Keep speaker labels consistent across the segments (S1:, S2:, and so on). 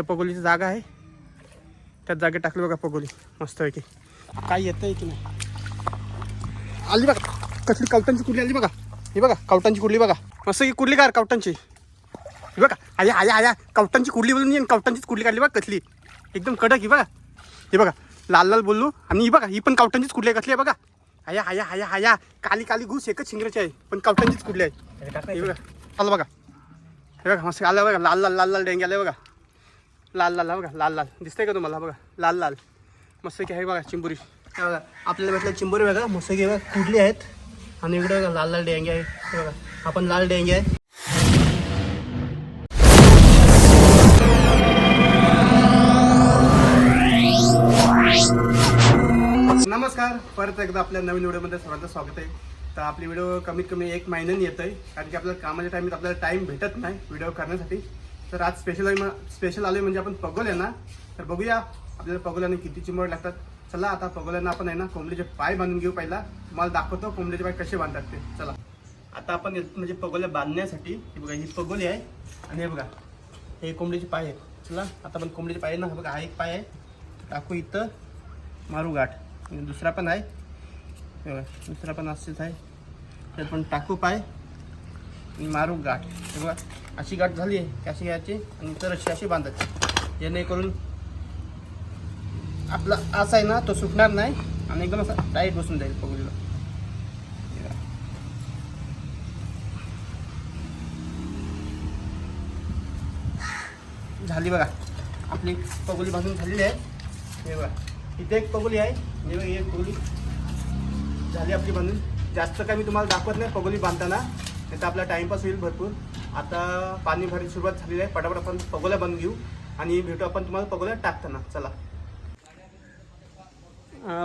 S1: तिथं पगोलीची जागा आहे. त्यात जागेत टाकली बघा पगोली. मस्त आहे की काय येतं की नाही? आली बघा. कसली कवटांची कुडली आली बघा. ही बघा कवटांची कुडली बघा. मस्त की कुडली कार कवटांची. ही बघा आया आया आया. कवटांची कुडली बोलून येईन कवटांचीच कुडली काढली बघा कसली. एकदम कडक ही बघा. ही बघा लाल लाल बोललो. आणि ही बघा ही पण कवटांचीच कुडली आहे कसली आहे बघा. आया आया आया आया. काली काली घुस एकच शिंगराची आहे पण कवटांचीच कुडली आहे. हे बघा. आलं बघा. हे बघा मस्त आलं बघा. लाल लाल लाल लाल डेंगे आले बघा. लाल लाल बघा लाल लाल. दिसतंय का तुम्हाला? बघा लाल लाल. मस्तकी आहे बघा चिंबुरी. हे बघा आपल्याला भेटलं चिंबुरी बघा. मस्तकी बघा कुठली आहेत. आणि इकडे बघा लाल लाल डेंगे आहे. बघा आपण लाल डेंगे आहे. नमस्कार. परत एकदा आपल्या नवीन व्हिडिओमध्ये सर्वांचं स्वागत आहे. तर आपली व्हिडिओ कमीत कमी एक महिन्याने येत आहे कारण की आपल्याला कामाच्या टाईमात आपल्याला टाईम भेटत नाही व्हिडिओ करण्यासाठी. तर आज स्पेशल स्पेशल आले म्हणजे आपण पगोल्यांना तर बघूया आपल्याला पगोल्यांना किती चिमड लागतात. चला आता पगोल्यांना आपण आहे ना कोंबडीचे पाय बांधून घेऊ पहिला. तुम्हाला दाखवतो कोंबडीचे पाय कसे बांधतात ते. चला. आता आपण म्हणजे पगोल्या बांधण्यासाठी. हे बघा ही पगोली आहे आणि हे बघा हे कोंबडीचे पाय आहेत. चला आता आपण कोंबडीचे पाय आहे ना हे बघा हा एक पाय आहे. टाकू इथं मारू गाठ. दुसरा पण आहे. दुसरा पण असेच आहे. तर पण टाकू पाय. आणि मारू गाठ. हे बघा अशी गाठ झाली आहे की अशी घ्यायची आणि तर अशी अशी बांधायची. जेणेकरून आपला असा आहे ना तो सुटणार नाही आणि एकदम असा टाईट बसून जाईल पगडीला. झाली बघा. आपली पगोली बांधून झालेली आहे. हे बघा. इथे एक पगोली आहे. हे बघा एक पगोली झाली आपली बांधून. जास्त काय मी तुम्हाला दाखवत नाही पगोली बांधताना. त्याचा आपला टाईमपास होईल भरपूर. आता पाणी भरायची सुरुवात झालेली आहे. पटापट आपण पगोल्या बनवून घेऊ आणि भेटू आपण तुम्हाला पगोल्या टाकताना. चला.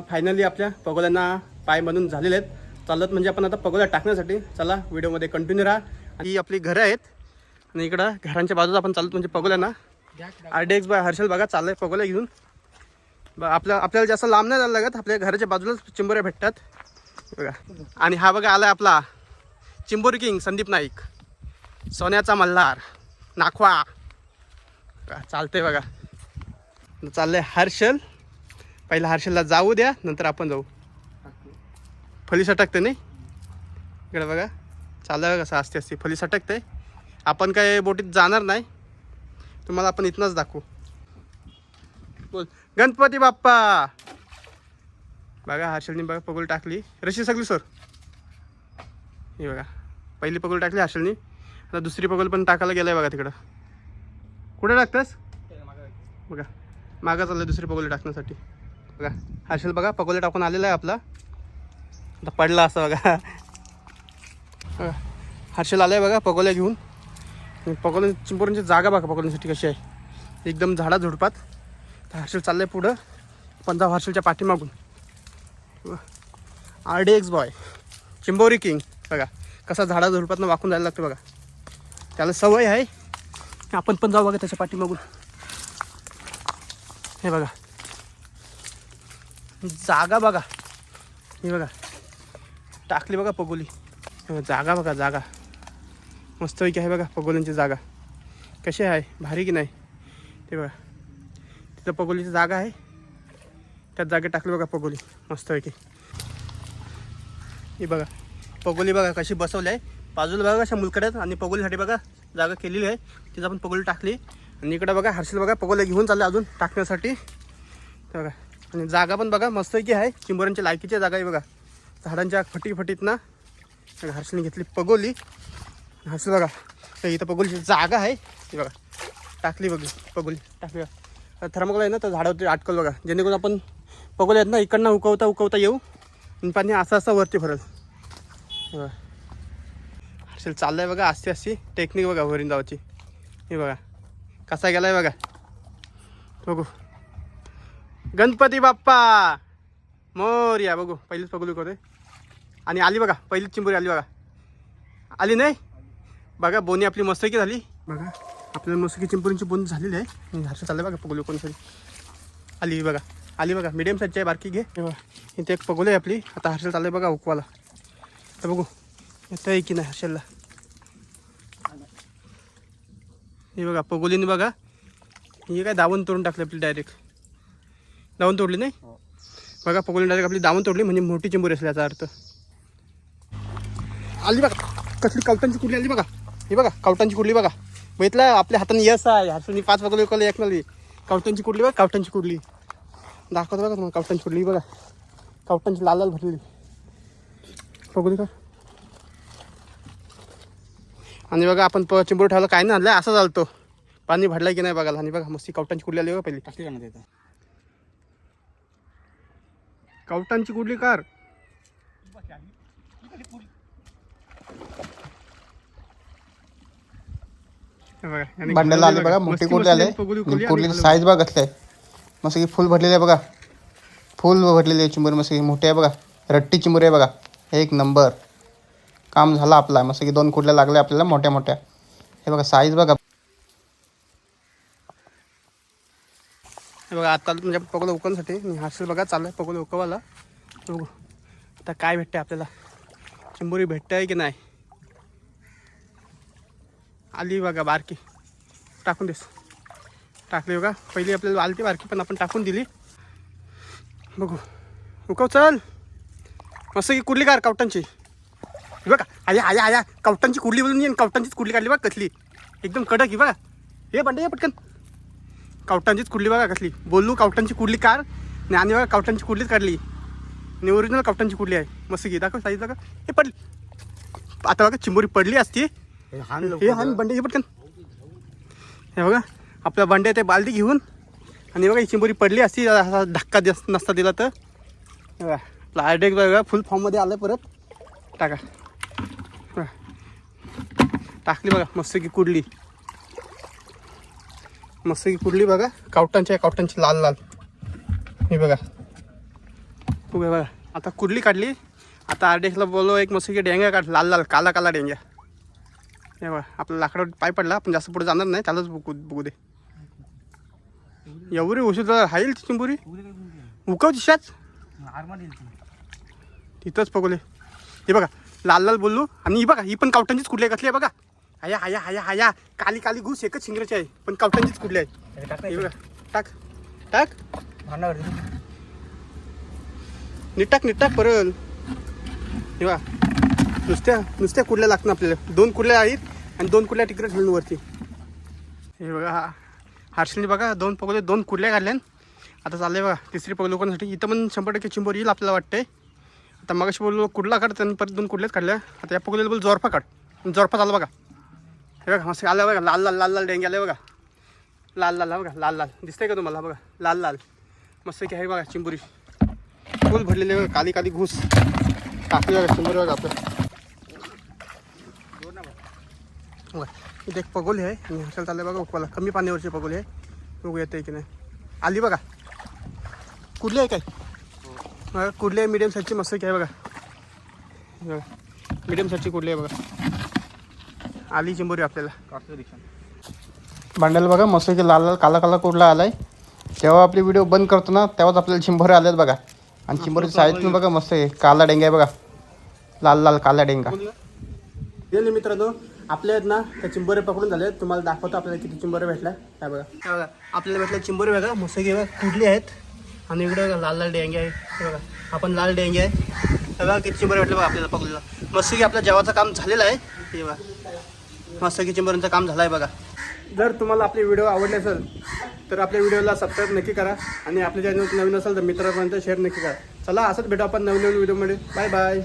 S1: फायनली आपल्या पगोल्यांना पाय बनून झालेले आहेत. चालत म्हणजे आपण आता पगोल्या टाकण्यासाठी. चला व्हिडिओमध्ये कंटिन्यू राहा. आणि ही आपली घरं आहेत. आणि इकडं घरांच्या बाजूला आपण चालत म्हणजे पगोल्यांना R D X by Harshal बघा चाललंय पगोल्या घेऊन. बघा आपल्या आपल्याला जास्त लांब नाही जायला लागत. आपल्या घराच्या बाजूलाच चिंबऱ्या भेटतात. बघा. आणि हा बघा आला आपला. चिंबोरी किंग संदीप नाईक सोन्याचा मल्हार नाखवा. चालतंय बघा. चाललंय हर्षल. पहिला हर्षलला जाऊ द्या नंतर आपण जाऊ. फली सटकते नाही? इकडे बघा. चाललं कसं असते असते. फली सटकते. आपण काय बोटीत जाणार नाही. तुम्हाला आपण इथनंच दाखवू. बोल. गणपती बाप्पा! बघा हर्षलनी बघा पगोल टाकली. रशी सगळी सर हे बघा. पहिली पगोल टाकली हर्षलनी आता दुसरी पगोल पण टाकायला गेलं आहे बघा तिकडं. कुठे टाकतंस? बघा. मागं चाललं दुसरी पगोली टाकण्यासाठी. बघा. हर्षल बघा पगोले टाकून आलेला आहे आपला. आता पडला असं बघा. बघा. हर्षल आहे बघा पगोल्या घेऊन. पगोल्या चिंपोरांची जागा बघा पगोल्यांसाठी कशी आहे. एकदम झाडा झुडपात. तर हर्षल चाललंय पुढं. पंजाब हर्षलच्या पाठीमागून. R D X boy. चिंबोरी king. बघा कसा झाडा झुडपातनं वाकून जायला लागतं बघा. त्याला सवय आहे. आपण पण जाऊ बघा त्याच्या पाठीमागून. हे बघा. जागा बघा. हे बघा. टाकली बघा पगोली. जागा बघा, जागा बघा जागा. मस्तपैकी आहे बघा पगोलींची जागा. कशी आहे? भारी की नाही? ते बघा. तिथं पगोलीची जागा आहे. त्यात जागेत टाकली बघा पगोली. मस्तपैकी. ही बघा. पगोली बघा कशी बसवली आहे. बाजूला बघा कशा मुलकड्यात आणि पगोलीसाठी बघा जागा केलेली आहे. तिथं आपण पगोली टाकली. आणि इकडं बघा हर्षल बघा पगोल्या घेऊन चालले अजून टाकण्यासाठी. बघा. आणि जागा पण बघा मस्तपैकी आहे. चिंबोऱ्यांच्या लायकीच्या जागा आहे बघा. झाडांच्या फटी फटीत ना हर्षलने घेतली पगोली. हर्षल बघा तर इथं पगोलीची जागा आहे. ती बघा टाकली बघ पगोली टाकली बघा. थर्मोकोल आहे ना तर झाडावरती अटकल बघा. जेणेकरून आपण पगोले आहेत ना इकडनं उकवता उकवता येऊ. आणि पाणी असं असं वरती भरल. हर्षल चाललंय बघा अशी अशी. टेक्निक बघा वरील जावाची हे बघा. कसा गेलाय बघा. बघू. गणपती बाप्पा! मोर्या बघू. पहिलीच पगलू करते आणि आली बघा पहिलीच चिंबोरी आली बघा. आली नाही? बघा बोनी आपली मस्तकी झाली. बघा आपल्याला मस्तकी चिंबोरींची बोनी झालेली आहे. आणि हर्ष चाललंय बघा पगोली कोणतरी. आली बघा. आली बघा मिडियम साईजची आहे बारकी घे. इथे एक पगोली आहे आपली. आता हर्षल चाललंय बघा उकवाला. तर बघू. येतं आहे की नाही हर्षलला? हे बघा पगोलीने बघा. ही काय दावण तोडून टाकली आपली डायरेक्ट दावण तोडली नाही?
S2: हो.
S1: बघा पकडून डायरेक्ट आपली दावण तोडली म्हणजे मोठी चिंबोरी असली याचा अर्थ. आली बघा कसली कवटांची कुडली आली बघा. ही बघा कवटांची कुडली बघा. बघितलं आपल्या हाताने यस आहे. हातून पाच पकडले विकले एक नाही कवटांची कुडली बघा कवटांची कुडली दाखवतो बघा तुम्हाला कवटांची कुडली बघा. कवटांची लाल लाल भरलेली. बघू का. आणि बघा आपण चिंबोर ठेवला काय नाही आणलं असं चालतो पाणी भरलाय की नाही बघायला? आणि बघा मस्ती कवटांची कुडली आली बघा पहिली.
S2: टाकली का ना तिथं
S1: कवटांची कुडली कार हे
S3: भांड्याला आले बघा मोठी कुर्ली आले.
S1: हलवली.
S3: साईज बघा कसली मस्त की फुल भरलेली आहे बघा. फुल भरलेली आहे चिंबोरी मस्त की मोठी आहे बघा. रट्टी चिंबोरी आहे बघा. एक नंबर. काम झालं आपला. मस्त की दोन कुर्ल्या लागल्या आपल्याला? मोठ्या मोठ्या. हे बघा साईज बघा.
S1: हे बघा आता म्हणजे पकड उकवण्यासाठी मी हर्षल बघा चाललाय पगोला उकवायला बघू. आता काय भेटते आपल्याला? चिंबोरी भेटते आहे की नाही? आली बघा बारकी. टाकून देस. टाकली बघा. पहिली आपल्याला आलती बारकी पण आपण टाकून दिली. बघू. उकव चल. मस्त की कुठली कार कवटांची? बघा आया आया आया. कवटांची कुडली बोलून ये कवटांचीच कुडली काढली बघा कसली. एकदम कडक ही बघा. हे बंडे ये पटकन. कावटांचीच कुडली बघा कसली. बोलू कावटांची कुडली कार. आणि आणि बघा कावटांची कुडलीच काढली. आणि ओरिजिनल कावटांची कुडली आहे. मस्त घे दाखव साईज दाखव. हे पडली. आता बघा चिंबोरी पडली असती.
S2: हे हाण
S1: हे
S2: लवकर.
S1: हा बंडे हे पटकन. हे बघा आपल्या बंडे ते बालदी घेऊन. आणि बघा ही चिंबोरी पडली असती. असा धक्का दिस नसता दिला तर. हे बघा फुल फॉर्ममध्ये आलं परत. टाका. टाकली बघा मस्त की कुडली. मस्त की कुडली बघा. कावटांची कावटांची लाल लाल. हे बघा. उभे बघा. आता कुडली काढली. आता आरडेक्सला बोललो एक मस्त की डेंग्या काढ लाल लाल काला काला डेंग्या. हे बघा आपला लाकडावर पाय पडला पण जास्त पुढे जाणार नाही त्यालाच बघू बघू दे. एवढी उशीर हाईल ती चिंबुरी? उकव दिशाच तिथंच पगोले हे बघा लाल लाल बोललो. आणि ही बघा ही पण कावटांचीच कुठली आहे कसली आहे बघा. हाया हाया हाया हाया. काली काली घुस एकच शिंगराची आहे. पण कावटांचीच कुठली आहे?
S2: हे.
S1: बघा टाक. टाक.
S2: भांडावर.
S1: नीट टाक नीट टाक परल हे बघा नुसत्या नुसत्या कुडल्या लागतात आपल्याला? दोन कुडल्या आहेत आणि दोन कुडल्या तिकडे ठेवून वरती. हे बघा हा. हर्षलने बघा दोन पगोले दोन कुडल्या काढल्या आता चाललंय बघा तिसरी पगोल लोकांसाठी. इथं पण शंभर टक्के चिंबोर येईल आपल्याला वाटतंय. आता मगाशी बोललो कुठला काढ त्यांनी परत दोन कुठल्याच काढल्या आता या पगोलीला बोल जोरफा काढ. जोरफा झाला बघा. हे बघा मस्त आलं बघा लाल लाल लाल लाल डेंगे आले बघा. लाल लाल बघा लाल लाल. दिसतंय का तुम्हाला बघा? लाल लाल. मस्त की आहे बघा चिंबुरी. फुल भरलेले बघा काली काली घुस. टाकली बघा चिंबुरी बघा आपलं बघा, इथे एक पगोली आहे आणि हर्षल चाललं बघा उपवाला. कमी पाण्यावरची पगोली आहे. बघू येते की नाही. आली बघा. कुठली आहे काय? बघा कुठली आहे मीडियम साईजची मस्त की आहे बघा. बघा मीडियम साईजची कुठली आहे बघा. आली चिंबोरी आपल्याला.
S3: भांड्याला बघा मस्त की लाल लाल काला काला कुर्ला आलाय. जेव्हा आपली व्हिडिओ बंद करतो ना तेव्हाच आपल्याला चिंबोरे आलेत बघा. आणि चिंबोरीची साईज पण बघा मस्त आहे. काला डेंगा आहे बघा. लाल लाल काला डेंगा.
S1: गेले मित्रांनो आपल्या आहेत ना त्या चिंबोरे पकडून झाले तुम्हाला दाखवतो आपल्याला किती चिंबोरे भेटल्या. काय बघा. काय बघा आपल्याला भेटल्या चिंबोरे बघा. मुसगी बघा कुठली आहेत? आणि इकडे बघा लाल लाल डेंगे आहे. बघा आपण लाल डेंगे आहे. बघा किती चिंबर भेटलं बघा आपल्याला पकडलेला. मस्त की आपल्या जेवाचं काम झालेलं आहे. हे बघा मस्त की चिंबरांचं काम झालं आहे बघा. जर तुम्हाला आपले व्हिडिओ आवडले असेल तर आपल्या व्हिडिओला सबस्क्राईब नक्की करा आणि आपल्या चॅनल नवीन असेल तर मित्रांपर्यंत शेअर नक्की करा. चला असंच भेटू आपण नवीन नवीन व्हिडिओमध्ये. Bye bye